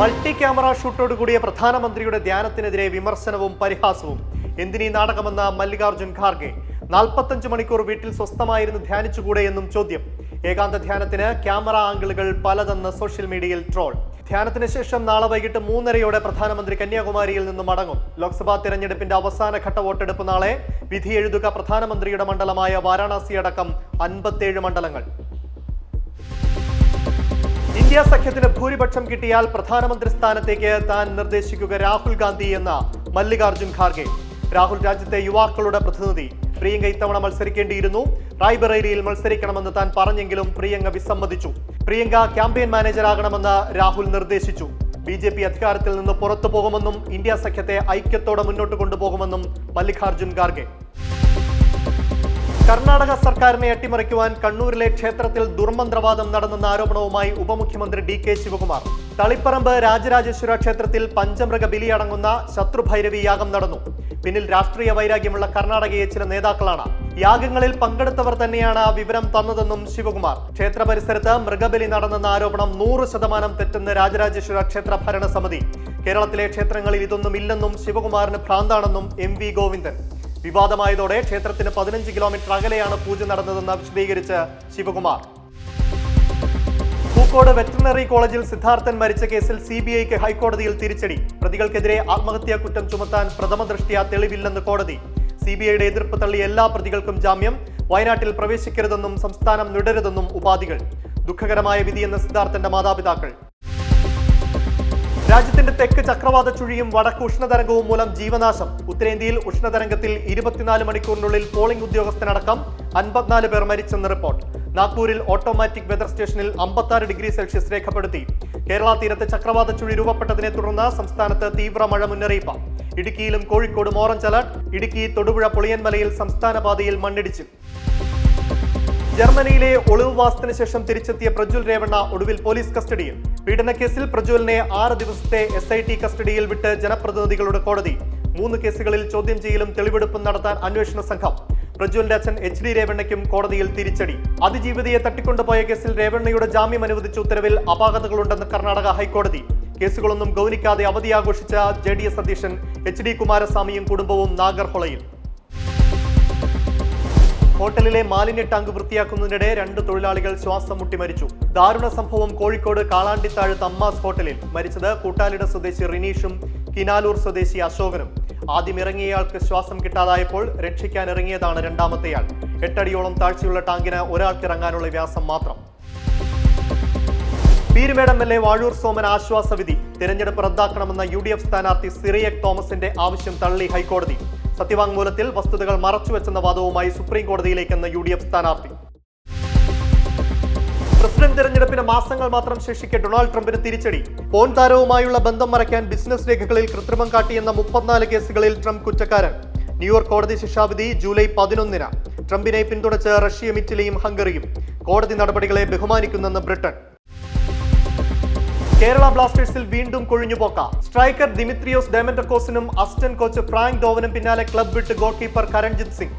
Multi camera ഷൂട്ടോട് കൂടിയ പ്രധാനമന്ത്രിയുടെ ധ്യാനത്തിനെതിരെ വിമർശനവും പരിഹാസവും. എന്തിനീ നാടകമെന്ന മല്ലികാർജുൻ ഖാർഗെ നാൽപ്പത്തഞ്ച് മണിക്കൂർ വീട്ടിൽ സ്വസ്ഥമായിരുന്നു ധ്യാനിച്ചുകൂടെ എന്നും ചോദ്യം. ഏകാന്ത ധ്യാനത്തിന് ക്യാമറ ആംഗിളുകൾ പലതെന്ന് സോഷ്യൽ മീഡിയയിൽ ട്രോൾ. ധ്യാനത്തിന് ശേഷം നാളെ വൈകിട്ട് മൂന്നരയോടെ പ്രധാനമന്ത്രി കന്യാകുമാരിയിൽ നിന്നും മടങ്ങും. ലോക്സഭാ തെരഞ്ഞെടുപ്പിന്റെ അവസാന ഘട്ട വോട്ടെടുപ്പ് നാളെ വിധി എഴുതുക പ്രധാനമന്ത്രിയുടെ മണ്ഡലമായ വാരാണസി അടക്കം അൻപത്തേഴ് മണ്ഡലങ്ങൾ. ഇന്ത്യ സഖ്യത്തിന് ഭൂരിപക്ഷം കിട്ടിയാൽ പ്രധാനമന്ത്രി സ്ഥാനത്തേക്ക് താൻ നിർദ്ദേശിക്കുക രാഹുൽ ഗാന്ധി എന്ന മല്ലികാർജുൻ ഖാർഗെ. രാഹുൽ രാജ്യത്തെ യുവാക്കളുടെ പ്രതിനിധി. പ്രിയങ്ക ഇത്തവണ മത്സരിക്കേണ്ടിയിരുന്നു. റായ്ബറേലിയിൽ മത്സരിക്കണമെന്ന് താൻ പറഞ്ഞെങ്കിലും പ്രിയങ്ക വിസമ്മതിച്ചു. പ്രിയങ്ക ക്യാമ്പയിൻ മാനേജറാകണമെന്ന് രാഹുൽ നിർദ്ദേശിച്ചു. ബി ജെ പി അധികാരത്തിൽ നിന്ന് പുറത്തു പോകുമെന്നും ഇന്ത്യ സഖ്യത്തെ ഐക്യത്തോടെ മുന്നോട്ട് കൊണ്ടുപോകുമെന്നും മല്ലികാർജുൻ ഖാർഗെ. കർണാടക സർക്കാരിനെ അട്ടിമറിക്കുവാൻ കണ്ണൂരിലെ ക്ഷേത്രത്തിൽ ദുർമന്ത്രവാദം നടന്നെന്ന ആരോപണവുമായി ഉപമുഖ്യമന്ത്രി ഡി കെ ശിവകുമാർ. തളിപ്പറമ്പ് രാജരാജേശ്വര ക്ഷേത്രത്തിൽ പഞ്ചമൃഗ ബലിയടങ്ങുന്ന ശത്രുഭൈരവി യാഗം നടന്നു. പിന്നിൽ രാഷ്ട്രീയ വൈരാഗ്യമുള്ള കർണാടകയെ ചില നേതാക്കളാണ്. യാഗങ്ങളിൽ പങ്കെടുത്തവർ തന്നെയാണ് ആ വിവരം തന്നതെന്നും ശിവകുമാർ. ക്ഷേത്ര പരിസരത്ത് മൃഗബലി നടന്നെന്ന ആരോപണം നൂറ് ശതമാനം തെറ്റെന്ന് രാജരാജേശ്വര ക്ഷേത്ര ഭരണസമിതി. കേരളത്തിലെ ക്ഷേത്രങ്ങളിൽ ഇതൊന്നും ഇല്ലെന്നും ശിവകുമാറിന് ഭ്രാന്താണെന്നും എം വി ഗോവിന്ദൻ. വിവാദമായതോടെ ക്ഷേത്രത്തിന് പതിനഞ്ച് കിലോമീറ്റർ അകലെയാണ് പൂജ നടന്നതെന്ന് വിശദീകരിച്ച് ശിവകുമാർ. പൂക്കോട് വെറ്ററിനറി കോളേജിൽ സിദ്ധാർത്ഥൻ മരിച്ച കേസിൽ സി ബി ഐക്ക് ഹൈക്കോടതിയിൽ തിരിച്ചടി. പ്രതികൾക്കെതിരെ ആത്മഹത്യാ കുറ്റം ചുമത്താൻ പ്രഥമ ദൃഷ്ട്യാ തെളിവില്ലെന്ന് കോടതി. സി ബി ഐയുടെ എതിർപ്പ് തള്ളി എല്ലാ പ്രതികൾക്കും ജാമ്യം. വയനാട്ടിൽ പ്രവേശിക്കരുതെന്നും സംസ്ഥാനം നിടരുതെന്നും ഉപാധികൾ. ദുഃഖകരമായ വിധിയെന്ന് സിദ്ധാർത്ഥന്റെ മാതാപിതാക്കൾ. രാജ്യത്തിന്റെ തെക്ക് ചക്രവാത ചുഴിയും വടക്ക് ഉഷ്ണതരംഗവും മൂലം ജീവനാശം. ഉത്തരേന്ത്യയിൽ ഉഷ്ണതരംഗത്തിൽ ഇരുപത്തിനാല് മണിക്കൂറിനുള്ളിൽ പോളിംഗ് ഉദ്യോഗസ്ഥനടക്കം അൻപത്തിനാല് പേർ മരിച്ചെന്ന് റിപ്പോർട്ട്. നാഗ്പൂരിൽ ഓട്ടോമാറ്റിക് വെതർ സ്റ്റേഷനിൽ അമ്പത്താറ് ഡിഗ്രി സെൽഷ്യസ് രേഖപ്പെടുത്തി. കേരള തീരത്ത് ചക്രവാത ചുഴി രൂപപ്പെട്ടതിനെ തുടർന്ന് സംസ്ഥാനത്ത് തീവ്ര മഴ മുന്നറിയിപ്പ്. ഇടുക്കിയിലും കോഴിക്കോടും ഓറഞ്ച് അലർട്ട്. ഇടുക്കി തൊടുപുഴ പുളിയൻമലയിൽ സംസ്ഥാന പാതയിൽ മണ്ണിടിച്ചു ജർമ്മനിയിലെ ഒളിവുവാസത്തിന് ശേഷം തിരിച്ചെത്തിയ പ്രജ്വൽ രേവണ്ണ ഒടുവിൽ പോലീസ് കസ്റ്റഡിയിൽ. പീഡനക്കേസിൽ പ്രജ്വലിനെ ആറ് ദിവസത്തെ എസ് ഐ ടി കസ്റ്റഡിയിൽ വിട്ട് ജനപ്രതിനിധികളുടെ കോടതി. മൂന്ന് കേസുകളിൽ ചോദ്യം ചെയ്യലും തെളിവെടുപ്പും നടത്താൻ അന്വേഷണ സംഘം. പ്രജ്വലിന്റെ അച്ഛൻ എച്ച് ഡി രേവണ്ണയ്ക്കും കോടതിയിൽ തിരിച്ചടി. അതിജീവിതയെ തട്ടിക്കൊണ്ടുപോയ കേസിൽ രേവണ്ണയുടെ ജാമ്യം അനുവദിച്ച ഉത്തരവിൽ അപാകതകളുണ്ടെന്ന് കർണാടക ഹൈക്കോടതി. കേസുകളൊന്നും ഗൗനിക്കാതെ അവധി ആഘോഷിച്ച ജെ ഡി എസ് അധ്യക്ഷൻ എച്ച് ഡി കുമാരസ്വാമിയും കുടുംബവും നാഗർഹൊളയിൽ. ഹോട്ടലിലെ മാലിന്യ ടാങ്ക് വൃത്തിയാക്കുന്നതിനിടെ രണ്ട് തൊഴിലാളികൾ ശ്വാസം മുട്ടി മരിച്ചു. ദാരുണ സംഭവം കോഴിക്കോട് കാളാണ്ടിത്താഴ് തമ്മാസ് ഹോട്ടലിൽ. മരിച്ചത് കൂട്ടാലിട സ്വദേശി റിനീഷും കിനാലൂർ സ്വദേശി അശോകനും. ആദ്യം ഇറങ്ങിയയാൾക്ക് ശ്വാസം കിട്ടാതായപ്പോൾ രക്ഷിക്കാൻ ഇറങ്ങിയതാണ് രണ്ടാമത്തെയാൾ. എട്ടടിയോളം താഴ്ചയുള്ള ടാങ്കിന് ഒരാൾക്ക് ഇറങ്ങാനുള്ള വ്യാസം മാത്രം. Peerumade M L A Vazhoor Soman ആശ്വാസവിധി തിരഞ്ഞെടുപ്പ് റദ്ദാക്കണമെന്ന യു ഡി എഫ് സ്ഥാനാർത്ഥി സിറിയക് തോമസിന്റെ ആവശ്യം തള്ളി ഹൈക്കോടതി. സത്യവാങ്മൂലത്തിൽ വസ്തുതകൾ മറച്ചുവെച്ചെന്ന വാദവുമായി സുപ്രീം കോടതിയിലേക്കെന്ന് യു ഡി എഫ് സ്ഥാനാർത്ഥി. പ്രസിഡന്റ് തെരഞ്ഞെടുപ്പിന് മാസങ്ങൾ മാത്രം ശേഷിക്കെ ഡൊണാൾഡ് ട്രംപിന് തിരിച്ചടി. പോൺ താരവുമായുള്ള ബന്ധം മറയ്ക്കാൻ ബിസിനസ് രേഖകളിൽ കൃത്രിമം കാട്ടിയെന്ന മുപ്പത്തിനാല് കേസുകളിൽ ട്രംപ് കുറ്റക്കാരൻ. ന്യൂയോർക്ക് കോടതി ശിക്ഷാവിധി ജൂലൈ പതിനൊന്നിന് ട്രംപിനെ പിന്തുണച്ച് റഷ്യയും ഇറ്റലിയും ഹംഗറിയും കോടതി നടപടികളെ ബഹുമാനിക്കുന്നെന്ന് ബ്രിട്ടൻ. കേരള ബ്ലാസ്റ്റേഴ്സിൽ വീണ്ടും കൊഴിഞ്ഞുപോക്ക. സ്ട്രൈക്കർ ദിമിത്രിയോസ് ഡെമൻഡക്കോസിനും അസിസ്റ്റന്റ് കോച്ച് ഫ്രാങ്ക് ഡോവനും പിന്നാലെ ക്ലബ് വിട്ട് ഗോൾ കീപ്പർ കരൺജിത് സിംഗ്.